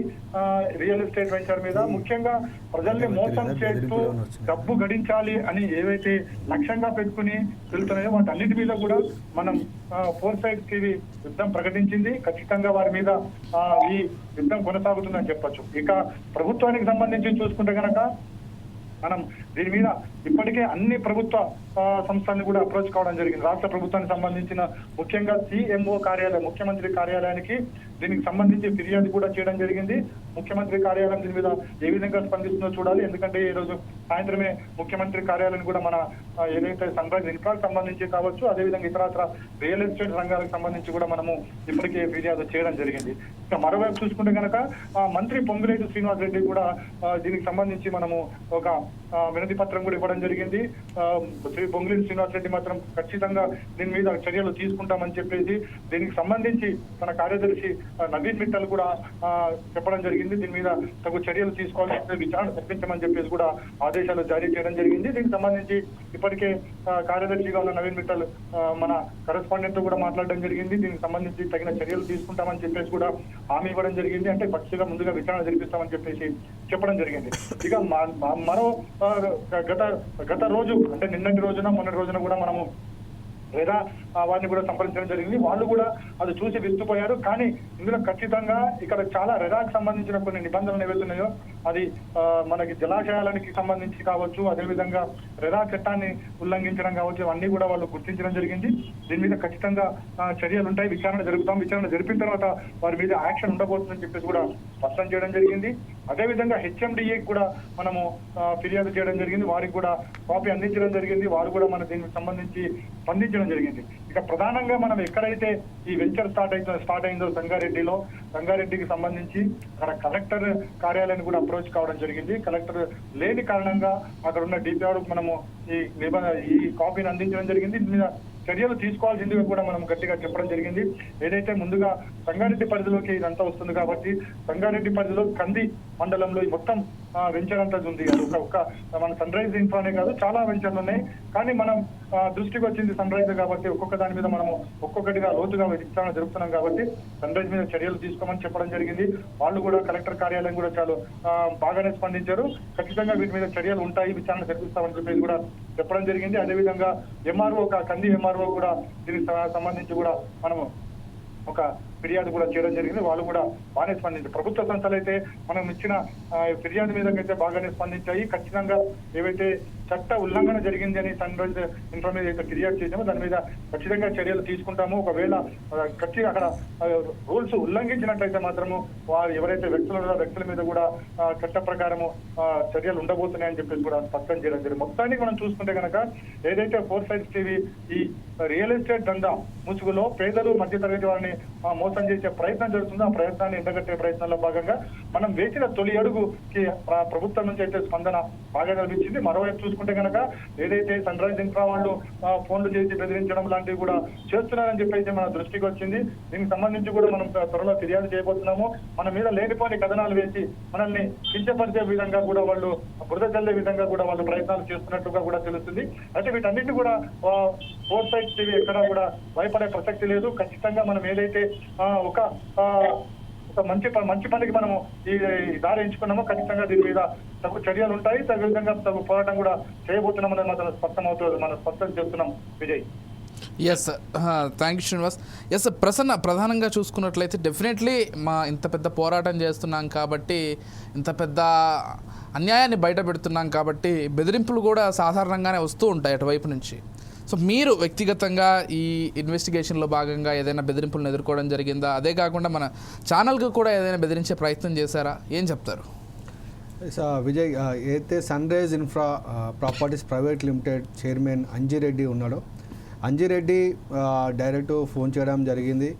రియల్ ఎస్టేట్ వెంచర్ మీద ముఖ్యంగా ప్రజల్ని మోసం చేస్తూ డబ్బు గడించాలి అని ఏవైతే లక్ష్యంగా పెట్టుకుని వెళ్తున్నాయో వాటన్నిటి మీద కూడా మనం ఫోర్ సైడ్ టీవీ యుద్ధం ప్రకటించింది. ఖచ్చితంగా వారి మీద ఈ యుద్ధం కొనసాగుతుందని చెప్పొచ్చు. ఇక ప్రభుత్వానికి సంబంధించి చూసుకుంటే కనుక మనం దీని మీద ఇప్పటికే అన్ని ప్రభుత్వ సంస్థలను కూడా అప్రోచ్ కావడం జరిగింది. రాష్ట్ర ప్రభుత్వానికి సంబంధించిన ముఖ్యంగా సిఎంఓ కార్యాలయం ముఖ్యమంత్రి కార్యాలయానికి దీనికి సంబంధించి ఫిర్యాదు కూడా చేయడం జరిగింది. ముఖ్యమంత్రి కార్యాలయం దీని మీద ఏ విధంగా స్పందిస్తుందో చూడాలి. ఎందుకంటే ఈ రోజు సాయంత్రమే ముఖ్యమంత్రి కార్యాలయం కూడా మన ఏదైతే సన్రైజ్ ఇన్ఫ్రాకి సంబంధించి కావచ్చు అదేవిధంగా ఇతరత్ర రియల్ ఎస్టేట్ రంగాలకు సంబంధించి కూడా మనము ఇప్పటికే ఫిర్యాదు చేయడం జరిగింది. ఇక మరోవైపు చూసుకుంటే కనుక మంత్రి పొంగులేటి శ్రీనివాస్ రెడ్డి కూడా దీనికి సంబంధించి మనము ఒక వినతి పత్రం కూడా ఇవ్వడం జరిగింది. ఆ, శ్రీ పొంగులేటి శ్రీనివాస్ రెడ్డి మాత్రం ఖచ్చితంగా దీని మీద చర్యలు తీసుకుంటామని చెప్పేసి దీనికి సంబంధించి తన కార్యదర్శి నవీన్ మిట్టల్ కూడా చెప్పడం జరిగింది. దీని మీద తగు చర్యలు తీసుకోవాలని చెప్పి విచారణ తప్పించమని చెప్పేసి కూడా ఆదేశాలు జారీ చేయడం జరిగింది. దీనికి సంబంధించి ఇప్పటికే కార్యదర్శిగా ఉన్న నవీన్ మిట్టల్ మన కరెస్పాండెంట్తో కూడా మాట్లాడడం జరిగింది. దీనికి సంబంధించి తగిన చర్యలు తీసుకుంటామని చెప్పేసి కూడా హామీ ఇవ్వడం జరిగింది. అంటే పక్షిగా ముందుగా విచారణ జరిపిస్తామని చెప్పేసి చెప్పడం జరిగింది. ఇక మరో గత గత రోజు అంటే నిన్నటి రోజున మొన్నటి రోజున కూడా మనము లేదా వారిని కూడా సంప్రదించడం జరిగింది. వాళ్ళు కూడా అది చూసి విస్తుపోయారు. కానీ ఇందులో ఖచ్చితంగా ఇక్కడ చాలా రెరాకి సంబంధించిన కొన్ని నిబంధనలు ఏవైతున్నాయో అది మనకి జలాశయాలకి సంబంధించి కావచ్చు అదేవిధంగా రెడా చట్టాన్ని ఉల్లంఘించడం కావచ్చు ఇవన్నీ కూడా వాళ్ళు గుర్తించడం జరిగింది. దీని మీద ఖచ్చితంగా చర్యలు ఉంటాయి. విచారణ జరుపుతాం. విచారణ జరిపిన తర్వాత వారి మీద యాక్షన్ ఉండబోతుందని చెప్పేసి కూడా స్పష్టం చేయడం జరిగింది. అదేవిధంగా హెచ్ఎండిఏకి కూడా మనము ఫిర్యాదు చేయడం జరిగింది. వారికి కూడా కాపీ అందించడం జరిగింది. వారు కూడా మన దీనికి సంబంధించి స్పందించడం జరిగింది. ఇక ప్రధానంగా మనం ఎక్కడైతే ఈ వెంచర్ స్టార్ట్ అయితే స్టార్ట్ అయిందో సంగారెడ్డిలో సంగారెడ్డికి సంబంధించి అక్కడ కలెక్టర్ కార్యాలయాన్ని కూడా అప్రోచ్ కావడం జరిగింది. కలెక్టర్ లేని కారణంగా అక్కడ ఉన్న డిపిఆర్ మనము ఈ నిబ- ఈ కాపీని అందించడం జరిగింది. చర్యలు తీసుకోవాల్సిందిగా కూడా మనం గట్టిగా చెప్పడం జరిగింది. ఏదైతే ముందుగా సంగారెడ్డి పరిధిలోకి ఇదంతా వస్తుంది కాబట్టి సంగారెడ్డి పరిధిలో కంది మండలంలో మొత్తం వెంచర్ అంతా ఉంది. అది ఒక ఒక మన సన్ రైజ్ ఇన్ఫ్రానే కాదు చాలా వెంచర్లు ఉన్నాయి. కానీ మనం దృష్టికి వచ్చింది సన్ రైజ్ కాబట్టి ఒక్కొక్క దాని మీద మనము ఒక్కొక్కటిగా లోతుగా విచారణ జరుపుతున్నాం కాబట్టి సన్ రైజ్ మీద చర్యలు తీసుకోమని చెప్పడం జరిగింది. వాళ్ళు కూడా కలెక్టర్ కార్యాలయం కూడా చాలా బాగానే స్పందించారు. ఖచ్చితంగా వీటి మీద చర్యలు ఉంటాయి. విచారణ జరిపిస్తామని చెప్పేసి కూడా చెప్పడం జరిగింది. అదేవిధంగా ఎంఆర్ఓ ఒక కంది ఎంఆర్ఓ కూడా దీనికి సంబంధించి కూడా మనము ఒక ఫిర్యాదు కూడా చేయడం జరిగింది. వాళ్ళు కూడా బాగానే స్పందించారు. ప్రభుత్వ సంస్థలు అయితే మనం ఇచ్చిన ఫిర్యాదు మీద అయితే బాగానే స్పందించాయి. ఖచ్చితంగా ఏవైతే చట్ట ఉల్లంఘన జరిగింది అని సన్ రైజ్ ఇన్ఫర్మేషన్ అయితే ఫిర్యాదు చేసామో దాని మీద ఖచ్చితంగా చర్యలు తీసుకుంటాము. ఒకవేళ ఖచ్చితంగా అక్కడ రూల్స్ ఉల్లంఘించినట్లయితే మాత్రము వారు ఎవరైతే వ్యక్తులు ఉన్నారో వ్యక్తుల మీద కూడా చట్ట ప్రకారము ఆ, చర్యలు ఉండబోతున్నాయని చెప్పేసి కూడా స్పష్టం చేయడం జరిగింది. మొత్తానికి మనం చూసుకుంటే కనుక ఏదైతే ఫోర్ సైడ్స్ టీవీ ఈ రియల్ ఎస్టేట్ దందా ముసుగులో పేదలు మధ్యతరగతి వారిని ఆ, మోసం చేసే ప్రయత్నం జరుగుతుంది ఆ ప్రయత్నాన్ని ఎండగట్టే ప్రయత్నంలో భాగంగా మనం వేసిన తొలి అడుగుకి ప్రభుత్వం నుంచి అయితే స్పందన బాగా కనిపించింది మరోవైపు చూసుకుంటే కనుక ఏదైతే సన్ రైజ్ ఇన్ఫ్రా వాళ్ళు ఫోన్లు చేసి బెదిరించడం లాంటివి కూడా చేస్తున్నారని చెప్పేసి మన దృష్టికి వచ్చింది. దీనికి సంబంధించి కూడా మనం త్వరలో ఫిర్యాదు చేయబోతున్నాము. మన మీద లేనిపోని కథనాలు వేసి మనల్ని కించపరిచే విధంగా కూడా వాళ్ళు బురద చల్లే విధంగా కూడా వాళ్ళు ప్రయత్నాలు చేస్తున్నట్టుగా కూడా తెలుస్తుంది. అయితే వీటన్నిటి కూడా ఫోర్ సైడ్ టీవీ ఎక్కడా కూడా భయపడే ప్రసక్తి లేదు. ఖచ్చితంగా మనం ఏదైతే ఒక ఒక మంచి మంచి పనికి మనము ఈ దారి ఎంచుకున్నాము. ఖచ్చితంగా దీని మీద తగు చర్యలు ఉంటాయి. తగు విధంగా తగు పోరాటం కూడా చేయబోతున్నామని మనం స్పష్టం అవుతుంది మనం స్పష్టం చేస్తున్నాం Vijay yes thank you Srinivas yes Prasanna ప్రధానంగా చూసుకున్నట్లయితే డెఫినెట్లీ మా ఇంత పెద్ద పోరాటం చేస్తున్నాం కాబట్టి ఇంత పెద్ద అన్యాయాన్ని బయట పెడుతున్నాం కాబట్టి బెదిరింపులు కూడా సాధారణంగానే వస్తూ ఉంటాయి అటువైపు నుంచి. సో మీరు వ్యక్తిగతంగా ఈ ఇన్వెస్టిగేషన్లో భాగంగా ఏదైనా బెదిరింపులను ఎదుర్కోవడం జరిగిందా? అదే కాకుండా మన ఛానల్కి కూడా ఏదైనా బెదిరించే ప్రయత్నం చేశారా? ఏం చెప్తారు? స- విజయ్ ఏదైతే sunrise infra properties private limited chairman Anjireddy ఉన్నాడో అంజిరెడ్డి డైరెక్ట్ ఫోన్ చేయడం జరిగింది.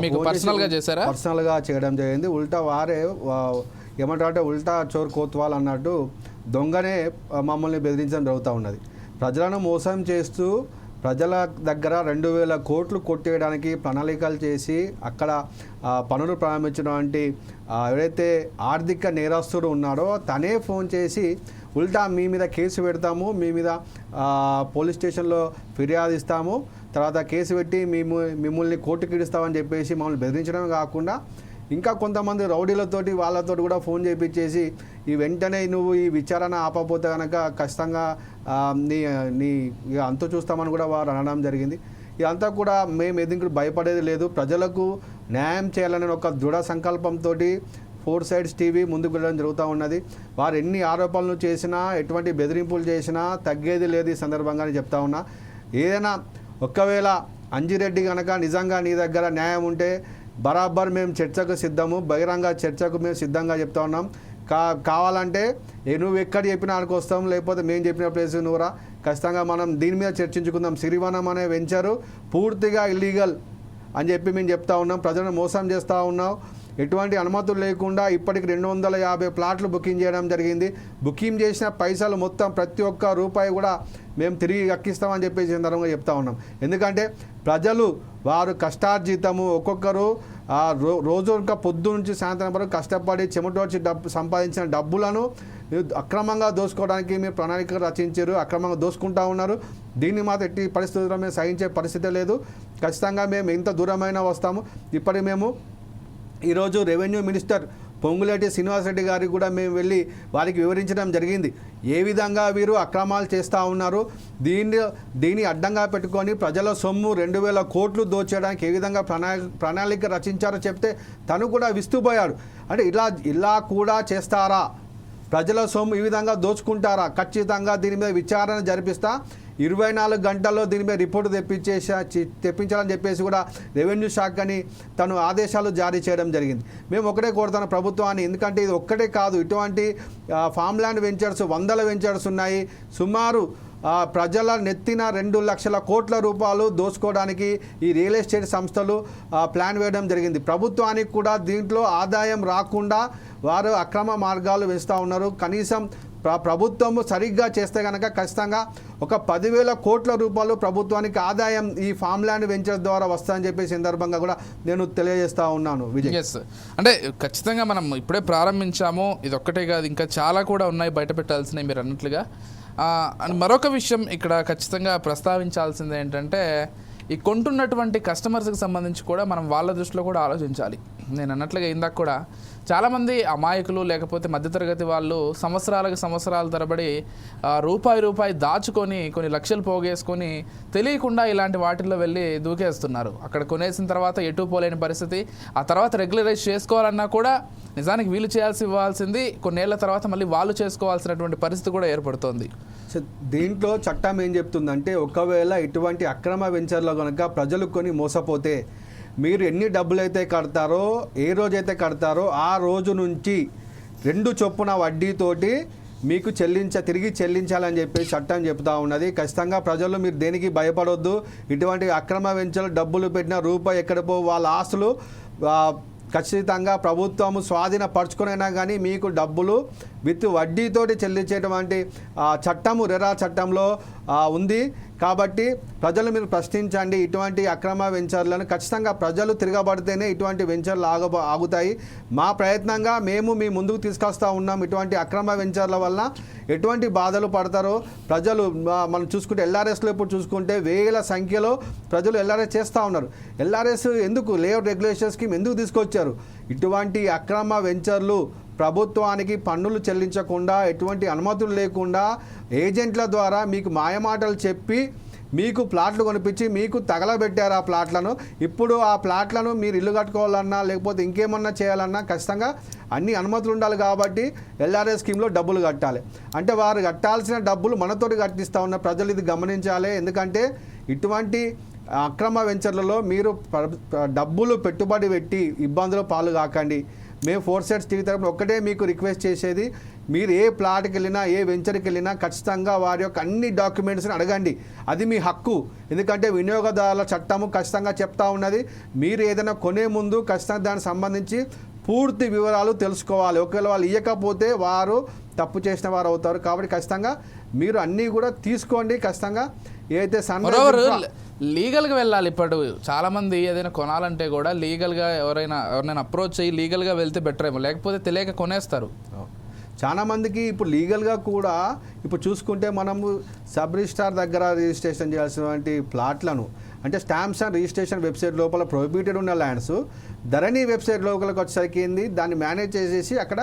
మీకు personal గా చేశారా? పర్సనల్గా చేయడం జరిగింది. ఉల్టా వారే ఆ, ఏమంటారు అంటే ఉల్టా చోర్ కోత్వాల్ అన్నట్టు దొంగనే మమ్మల్ని బెదిరించడం జరుగుతూ ఉన్నది. ప్రజలను మోసం చేస్తూ ప్రజల దగ్గర రెండు వేల కోట్లు కొట్టేయడానికి ప్రణాళికలు చేసి అక్కడ పనులు ప్రారంభించినటువంటి వంటి ఎవరైతే ఆర్థిక నేరస్తుడు ఉన్నాడో తనే ఫోన్ చేసి ఉల్టా మీ మీద కేసు పెడతాము మీ మీద పోలీస్ స్టేషన్లో ఫిర్యాదు ఇస్తాము తర్వాత కేసు పెట్టి మేము మిమ్మల్ని కోర్టుకి ఇడుస్తామని చెప్పేసి మమ్మల్ని బెదిరించడమే కాకుండా ఇంకా కొంతమంది రౌడీలతోటి వాళ్ళతోటి కూడా ఫోన్ చేయించేసి ఈ వెంటనే నువ్వు ఈ విచారణ ఆపకపోతే కనుక ఖచ్చితంగా నీ నీ ఇక చూస్తామని కూడా వారు అనడం జరిగింది. ఇదంతా కూడా మేము ఎదుగు భయపడేది లేదు. ప్రజలకు న్యాయం చేయాలనే ఒక దృఢ సంకల్పంతో ఫోర్ సైడ్స్ టీవీ ముందుకు వెళ్ళడం జరుగుతూ ఉన్నది. వారు ఎన్ని ఆరోపణలు చేసినా ఎటువంటి బెదిరింపులు చేసినా తగ్గేది లేదు ఈ సందర్భంగా చెప్తా ఉన్నా. ఏదైనా ఒకవేళ అంజిరెడ్డి కనుక నిజంగా నీ దగ్గర న్యాయం ఉంటే బరాబర్ మేము చర్చకు సిద్ధము బహిరంగ చర్చకు మేము సిద్ధంగా చెప్తా ఉన్నాం. కా కావాలంటే నువ్వు ఎక్కడ చెప్పినా ఆడికి వస్తాం లేకపోతే మేము చెప్పిన ప్లేస్ నువ్వురా ఖచ్చితంగా మనం దీని మీద చర్చించుకుందాం. సిరివనం అనే వెంచరు పూర్తిగా ఇల్లీగల్ అని చెప్పి మేము చెప్తా ఉన్నాం. ప్రజలను మోసం చేస్తూ ఉన్నాం. ఎటువంటి అనుమతులు లేకుండా ఇప్పటికి రెండు వందల యాభై ప్లాట్లు బుకింగ్ చేయడం జరిగింది. బుకింగ్ చేసిన పైసలు మొత్తం ప్రతి ఒక్క రూపాయి కూడా మేము తిరిగి అక్కిస్తామని చెప్పేసి సందర్భంగా చెప్తా ఉన్నాం. ఎందుకంటే ప్రజలు వారు కష్టార్జితము ఒక్కొక్కరు ఆ రో రోజు ఒక పొద్దు నుంచి సాయంత్రం వరకు కష్టపడి చెమటోడ్చి డబ్బు సంపాదించిన డబ్బులను అక్రమంగా దోసుకోవడానికి మీరు ప్రణాళిక రచించారు అక్రమంగా దోసుకుంటా ఉన్నారు. దీన్ని మాత్రం ఎట్టి పరిస్థితుల్లో మేము సహించే పరిస్థితి లేదు. ఖచ్చితంగా మేము ఎంత దూరమైనా వస్తాము. ఇప్పటికి మేము ఈరోజు రెవెన్యూ మినిస్టర్ పొంగులేటి శ్రీనివాసరెడ్డి గారికి కూడా మేము వెళ్ళి వారికి వివరించడం జరిగింది. ఏ విధంగా వీరు అక్రమాలు చేస్తూ ఉన్నారు? దీన్ని దీన్ని అడ్డంగా పెట్టుకొని ప్రజల సొమ్ము రెండు వేల కోట్లు దోచేయడానికి ఏ విధంగా ప్రణా ప్రణాళిక రచించారో చెప్తే తను కూడా విస్తుపోయాడు. అంటే ఇలా ఇలా కూడా చేస్తారా? ప్రజల సొమ్ము ఈ విధంగా దోచుకుంటారా? ఖచ్చితంగా దీని మీద విచారణ జరిపిస్తా. ఇరవై నాలుగు గంటల్లో దీని మీద రిపోర్టు తెప్పించేసి తెప్పించాలని చెప్పేసి కూడా రెవెన్యూ శాఖని తను ఆదేశాలు జారీ చేయడం జరిగింది. మేము ఒకటే కోరుతాను ప్రభుత్వాన్ని. ఎందుకంటే ఇది ఒక్కటే కాదు. ఇటువంటి ఫామ్ ల్యాండ్ వెంచర్స్ వందల వెంచర్స్ ఉన్నాయి. సుమారు ప్రజల నెత్తిన రెండు లక్షల కోట్ల రూపాయలు దోచుకోవడానికి ఈ రియల్ ఎస్టేట్ సంస్థలు ప్లాన్ వేయడం జరిగింది. ప్రభుత్వానికి కూడా దీంట్లో ఆదాయం రాకుండా వారు అక్రమ మార్గాలు వేస్తూ ఉన్నారు. కనీసం ప్రభుత్వము ప్రభుత్వం సరిగ్గా చేస్తే కనుక ఖచ్చితంగా ఒక పదివేల కోట్ల రూపాయలు ప్రభుత్వానికి ఆదాయం ఈ ఫామ్ ల్యాండ్ వెంచర్స్ ద్వారా వస్తాయని చెప్పే సందర్భంగా కూడా నేను తెలియజేస్తా ఉన్నాను. విజయ్. ఎస్ అంటే ఖచ్చితంగా మనం ఇప్పుడే ప్రారంభించాము. ఇది ఒక్కటే కాదు ఇంకా చాలా కూడా ఉన్నాయి బయట పెట్టాల్సినవి మీరు అన్నట్లుగా. అండ్ మరొక విషయం ఇక్కడ ఖచ్చితంగా ప్రస్తావించాల్సింది ఏంటంటే ఈ కొంటున్నటువంటి కస్టమర్స్కి సంబంధించి కూడా మనం వాళ్ళ దృష్టిలో కూడా ఆలోచించాలి. నేను అన్నట్లుగా ఇందాక కూడా చాలామంది అమాయకులు లేకపోతే మధ్యతరగతి వాళ్ళు సంవత్సరాలకు సంవత్సరాల తరబడి రూపాయి రూపాయి దాచుకొని కొన్ని లక్షలు పోగేసుకొని తెలియకుండా ఇలాంటి వాటిల్లో వెళ్ళి దూకేస్తున్నారు. అక్కడ కొనేసిన తర్వాత ఎటు పోలేని పరిస్థితి. ఆ తర్వాత రెగ్యులరైజ్ చేసుకోవాలన్నా కూడా నిజానికి వీలు చేయాల్సి ఇవ్వాల్సింది కొన్నేళ్ళ తర్వాత మళ్ళీ వాళ్ళు చేసుకోవాల్సినటువంటి పరిస్థితి కూడా ఏర్పడుతోంది. దీంట్లో చట్టం ఏం చెప్తుందంటే ఒకవేళ ఇటువంటి అక్రమ వెంచర్లో కనుక ప్రజలు కొని మోసపోతే మీరు ఎన్ని డబ్బులు అయితే కడతారో ఏ రోజైతే కడతారో ఆ రోజు నుంచి రెండు చొప్పున వడ్డీతోటి మీకు చెల్లించ తిరిగి చెల్లించాలని చెప్పి చట్టం చెప్తా ఉన్నది. ఖచ్చితంగా ప్రజలు మీరు దేనికి భయపడొద్దు. ఇటువంటి అక్రమ వెంచలు డబ్బులు పెట్టిన రూపాయి ఎక్కడిపో వాళ్ళ ఆస్తులు ఖచ్చితంగా ప్రభుత్వము స్వాధీనపరచుకునైనా కానీ మీకు డబ్బులు విత్ వడ్డీతోటి చెల్లించేటువంటి చట్టము రెరా చట్టంలో ఉంది. కాబట్టి ప్రజలు మీరు ప్రశ్నించండి ఇటువంటి అక్రమ వెంచర్లను ఖచ్చితంగా ప్రజలు తిరగబడితేనే ఇటువంటి వెంచర్లు ఆగ ఆగుతాయి. మా ప్రయత్నంగా మేము మీ ముందుకు తీసుకొస్తా ఉన్నాం ఇటువంటి అక్రమ వెంచర్ల వల్ల ఎటువంటి బాధలు పడతారో ప్రజలు మనం చూసుకుంటే ఎల్ఆర్ఎస్లో ఇప్పుడు చూసుకుంటే వేల సంఖ్యలో ప్రజలు ఎల్ఆర్ఎస్ చేస్తూ ఉన్నారు. ఎల్ఆర్ఎస్ ఎందుకు లేఅవుట్ రెగ్యులేషన్ స్కీమ్ ఎందుకు తీసుకొచ్చారు? ఇటువంటి అక్రమ వెంచర్లు ప్రభుత్వానికి పన్నులు చెల్లించకుండా ఎటువంటి అనుమతులు లేకుండా ఏజెంట్ల ద్వారా మీకు మాయమాటలు చెప్పి మీకు ప్లాట్లు కొనిపించి మీకు తగలబెట్టారు ఆ ప్లాట్లను. ఇప్పుడు ఆ ప్లాట్లను మీరు ఇల్లు కట్టుకోవాలన్నా లేకపోతే ఇంకేమన్నా చేయాలన్నా ఖచ్చితంగా అన్ని అనుమతులు ఉండాలి కాబట్టి ఎల్ఆర్ఏ స్కీమ్లో డబ్బులు కట్టాలి. అంటే వారు కట్టాల్సిన డబ్బులు మనతో కట్టిస్తూ ఉన్న ప్రజలు ఇది గమనించాలి. ఎందుకంటే ఇటువంటి అక్రమ వెంచర్లలో మీరు డబ్బులు పెట్టుబడి పెట్టి ఇబ్బందులు పాలు కాకండి. మేము ఫోర్ సెట్స్ టీవీ తరపున ఒక్కటే మీకు రిక్వెస్ట్ చేసేది మీరు ఏ ప్లాట్కి వెళ్ళినా ఏ వెంచర్కి వెళ్ళినా ఖచ్చితంగా వారి యొక్క అన్ని డాక్యుమెంట్స్ని అడగండి. అది మీ హక్కు. ఎందుకంటే వినియోగదారుల చట్టము ఖచ్చితంగా చెప్తా ఉన్నది. మీరు ఏదైనా కొనే ముందు ఖచ్చితంగా దానికి సంబంధించి పూర్తి వివరాలు తెలుసుకోవాలి. ఒకవేళ వాళ్ళు ఇవ్వకపోతే వారు తప్పు చేసిన వారు అవుతారు. కాబట్టి ఖచ్చితంగా మీరు అన్నీ కూడా తీసుకోండి. ఖచ్చితంగా ఏదైతే సన్ లీగల్గా వెళ్ళాలి ఇప్పుడు. చాలా మంది ఏదైనా కొనాలంటే కూడా లీగల్గా ఎవరైనా ఎవరైనా అప్రోచ్ అయ్యి లీగల్గా వెళ్తే బెటర్ ఏమో లేకపోతే తెలియక కొనేస్తారు. చాలా మందికి ఇప్పుడు లీగల్గా కూడా ఇప్పుడు చూసుకుంటే మనము సబ్ రిజిస్టార్ దగ్గర రిజిస్ట్రేషన్ చేయాల్సినటువంటి ప్లాట్లను అంటే స్టాంప్స్ అండ్ రిజిస్ట్రేషన్ వెబ్సైట్ లోపల ప్రొహిబిటెడ్ ఉన్న ల్యాండ్స్ ధరణి వెబ్సైట్ లోపలికి వచ్చేసరికి దాన్ని మేనేజ్ చేసేసి అక్కడ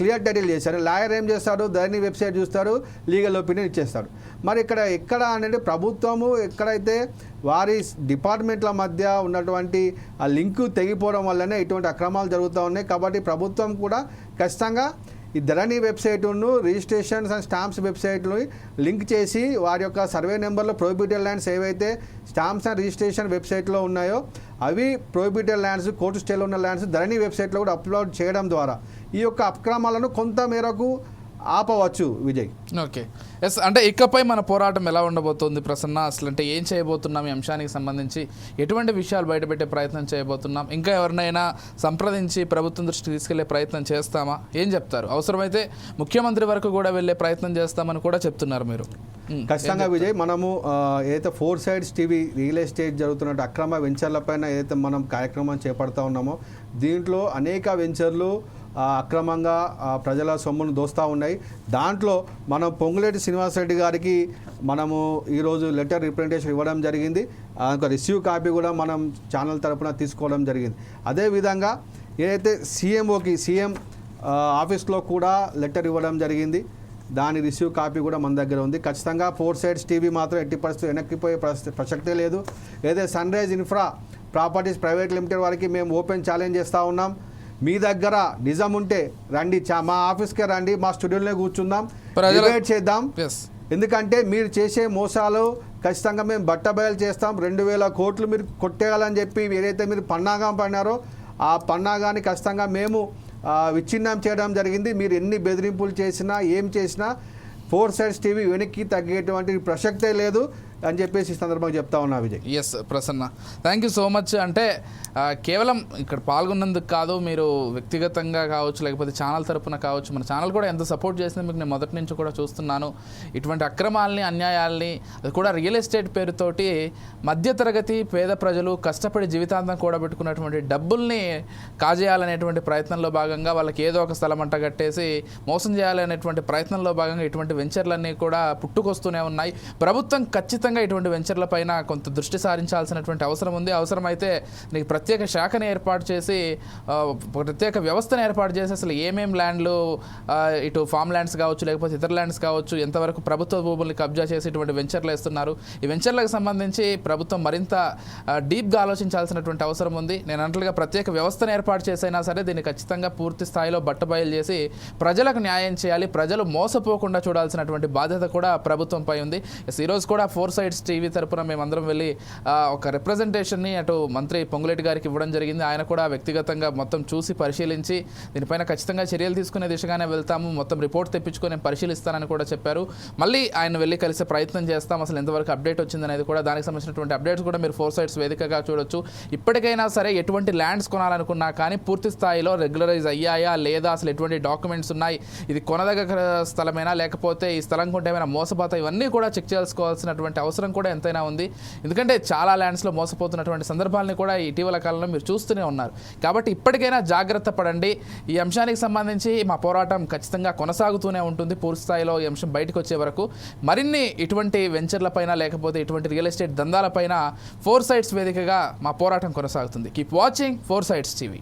క్లియర్ టైటిల్ చేశారు. లాయర్ ఏం చేస్తాడు? ధరణి వెబ్సైట్ చూస్తారు లీగల్ ఒపీనియన్ ఇచ్చేస్తాడు. మరి ఇక్కడ ఎక్కడ అనేది ప్రభుత్వము ఎక్కడైతే వారి డిపార్ట్మెంట్ల మధ్య ఉన్నటువంటి ఆ లింకు తెగిపోవడం వల్లనే ఇటువంటి అక్రమాలు జరుగుతూ ఉన్నాయి. కాబట్టి ప్రభుత్వం కూడా ఖచ్చితంగా ఈ ధరణి వెబ్సైట్ను రిజిస్ట్రేషన్స్ అండ్ స్టాంప్స్ వెబ్సైట్ను లింక్ చేసి వారి యొక్క సర్వే నెంబర్లో ప్రొహిబిటెడ్ ల్యాండ్స్ ఏవైతే స్టాంప్స్ అండ్ రిజిస్ట్రేషన్ వెబ్సైట్లో ఉన్నాయో అవి ప్రొహిబిటెడ్ ల్యాండ్స్ కోర్టు స్టేలో ఉన్న ల్యాండ్స్ ధరణి వెబ్సైట్లో కూడా అప్లోడ్ చేయడం ద్వారా ఈ యొక్క అక్రమాలను కొంత మేరకు ఆపవచ్చు విజయ్. ఓకే. ఎస్ అంటే ఇకపై మన పోరాటం ఎలా ఉండబోతోంది ప్రసన్న? అసలు అంటే ఏం చేయబోతున్నాం ఈ అంశానికి సంబంధించి ఎటువంటి విషయాలు బయటపెట్టే ప్రయత్నం చేయబోతున్నాం? ఇంకా ఎవరినైనా సంప్రదించి ప్రభుత్వం దృష్టికి తీసుకెళ్ళే ప్రయత్నం చేస్తామా? ఏం చెప్తారు? అవసరమైతే ముఖ్యమంత్రి వరకు కూడా వెళ్ళే ప్రయత్నం చేస్తామని కూడా చెప్తున్నారు మీరు. ఖచ్చితంగా విజయ్ మనము ఏదైతే four sides TV real estate జరుగుతున్న అక్రమ వెంచర్లపైన ఏదైతే మనం కార్యక్రమం చేపడతా ఉన్నామో దీంట్లో అనేక వెంచర్లు అక్రమంగా ప్రజల సొమ్మును దోస్తూ ఉన్నాయి. దాంట్లో మనం పొంగులేటి శ్రీనివాసరెడ్డి గారికి మనము ఈరోజు లెటర్ రిప్రజెంటేషన్ ఇవ్వడం జరిగింది. ఒక రిసీవ్ కాపీ కూడా మనం ఛానల్ తరపున తీసుకోవడం జరిగింది. అదేవిధంగా ఏదైతే సీఎంఓకి సీఎం ఆఫీస్లో కూడా లెటర్ ఇవ్వడం జరిగింది. దాని రిసీవ్ కాపీ కూడా మన దగ్గర ఉంది. ఖచ్చితంగా ఫోర్ సైడ్స్ టీవీ మాత్రం ఎట్టి పరిస్థితి వెనక్కిపోయే ప్రసక్తే లేదు. ఏదైతే sunrise infra properties private limited వారికి మేము ఓపెన్ ఛాలెంజ్ చేస్తూ ఉన్నాం. మీ దగ్గర నిజం ఉంటే రండి మా ఆఫీస్కే రండి. మా స్టూడియోలోనే కూర్చుందాం. డిబేట్ చేద్దాం. ఎందుకంటే మీరు చేసే మోసాలు ఖచ్చితంగా మేము బట్టబయలు చేస్తాం. రెండు వేల కోట్లు మీరు కొట్టేయాలని చెప్పి ఏదైతే మీరు పన్నాగం పడినారో ఆ పన్నాగాన్ని ఖచ్చితంగా మేము విచ్ఛిన్నం చేయడం జరిగింది. మీరు ఎన్ని బెదిరింపులు చేసినా ఏం చేసినా ఫోర్ సైడ్స్ టీవీ వెనక్కి తగ్గేటువంటి ప్రసక్తే లేదు. అని చెప్పేసి ఈ సందర్భంగా చెప్తా ఉన్నా Vijay. Yes Prasanna. Thank you so much అంటే కేవలం ఇక్కడ పాల్గొన్నందుకు కాదు మీరు వ్యక్తిగతంగా కావచ్చు లేకపోతే ఛానల్ తరపున కావచ్చు మన ఛానల్ కూడా ఎంత సపోర్ట్ చేసింది మీకు నేను మొదటి నుంచి కూడా చూస్తున్నాను. ఇటువంటి అక్రమాలని అన్యాయాల్ని అది కూడా రియల్ ఎస్టేట్ పేరుతోటి మధ్యతరగతి పేద ప్రజలు కష్టపడి జీవితాంతం కూడబెట్టుకున్నటువంటి డబ్బుల్ని కాజేయాలనేటువంటి ప్రయత్నంలో భాగంగా వాళ్ళకి ఏదో ఒక స్థలం అంట కట్టేసి మోసం చేయాలనేటువంటి ప్రయత్నంలో భాగంగా ఇటువంటి వెంచర్లన్నీ కూడా పుట్టుకొస్తూనే ఉన్నాయి. ప్రభుత్వం ఖచ్చితంగా ఇటువంటి వెంచర్ల పైన కొంత దృష్టి సారించాల్సినటువంటి అవసరం ఉంది. అవసరమైతే నీకు ప్రత్యేక శాఖను ఏర్పాటు చేసి ప్రత్యేక వ్యవస్థను ఏర్పాటు చేసి అసలు ఏమేం ల్యాండ్లు ఇటు ఫామ్ ల్యాండ్స్ కావచ్చు లేకపోతే ఇతర ల్యాండ్స్ కావచ్చు ఎంతవరకు ప్రభుత్వ భూముల్ని కబ్జా చేసి ఇటువంటి వెంచర్లు వేస్తున్నారు. ఈ వెంచర్లకు సంబంధించి ప్రభుత్వం మరింత డీప్గా ఆలోచించాల్సినటువంటి అవసరం ఉంది. నేను అంటలుగా ప్రత్యేక వ్యవస్థను ఏర్పాటు చేసైనా సరే దీన్ని ఖచ్చితంగా పూర్తి స్థాయిలో బట్టబయలు చేసి ప్రజలకు న్యాయం చేయాలి. ప్రజలు మోసపోకుండా చూడాల్సినటువంటి బాధ్యత కూడా ప్రభుత్వంపై ఉంది. ఈరోజు కూడా ఫోర్స్ సైడ్స్ టీవీ తరపున మేమందరం వెళ్ళి ఒక రిప్రజెంటేషన్ని అటు మంత్రి పొంగులేటి గారికి ఇవ్వడం జరిగింది. ఆయన కూడా వ్యక్తిగతంగా మొత్తం చూసి పరిశీలించి దీనిపైన ఖచ్చితంగా చర్యలు తీసుకునే దిశగానే వెళ్తాము. మొత్తం రిపోర్ట్ తెప్పించుకొని పరిశీలిస్తానని కూడా చెప్పారు. మళ్ళీ ఆయన వెళ్ళి కలిసే ప్రయత్నం చేస్తాం. అసలు ఎంతవరకు అప్డేట్ వచ్చిందనేది కూడా దానికి సంబంధించినటువంటి అప్డేట్స్ కూడా మీరు ఫోర్ సైడ్స్ వేదికగా చూడొచ్చు. ఇప్పటికైనా సరే ఎటువంటి ల్యాండ్స్ కొనాలనుకున్నా కానీ పూర్తి స్థాయిలో రెగ్యులరైజ్ అయ్యాయా లేదా అసలు ఎటువంటి డాక్యుమెంట్స్ ఉన్నాయి? ఇది కొనదగ్గ స్థలమేనా? లేకపోతే ఈ స్థలం కొంటే ఏమైనా మోసపోతా? ఇవన్నీ కూడా చెక్ చేసుకోవాల్సినటువంటి అవసరం అవసరం కూడా ఎంతైనా ఉంది. ఎందుకంటే చాలా ల్యాండ్స్లో మోసపోతున్నటువంటి సందర్భాలని కూడా ఇటీవల కాలంలో మీరు చూస్తూనే ఉన్నారు. కాబట్టి ఇప్పటికైనా జాగ్రత్త పడండి. ఈ అంశానికి సంబంధించి మా పోరాటం ఖచ్చితంగా కొనసాగుతూనే ఉంటుంది పూర్తి స్థాయిలో ఈ అంశం బయటకు వచ్చే వరకు. మరిన్ని ఇటువంటి వెంచర్లపైన లేకపోతే ఇటువంటి రియల్ ఎస్టేట్ దందాలపైన ఫోర్ సైడ్స్ వేదికగా మా పోరాటం కొనసాగుతుంది. Keep watching four sides TV.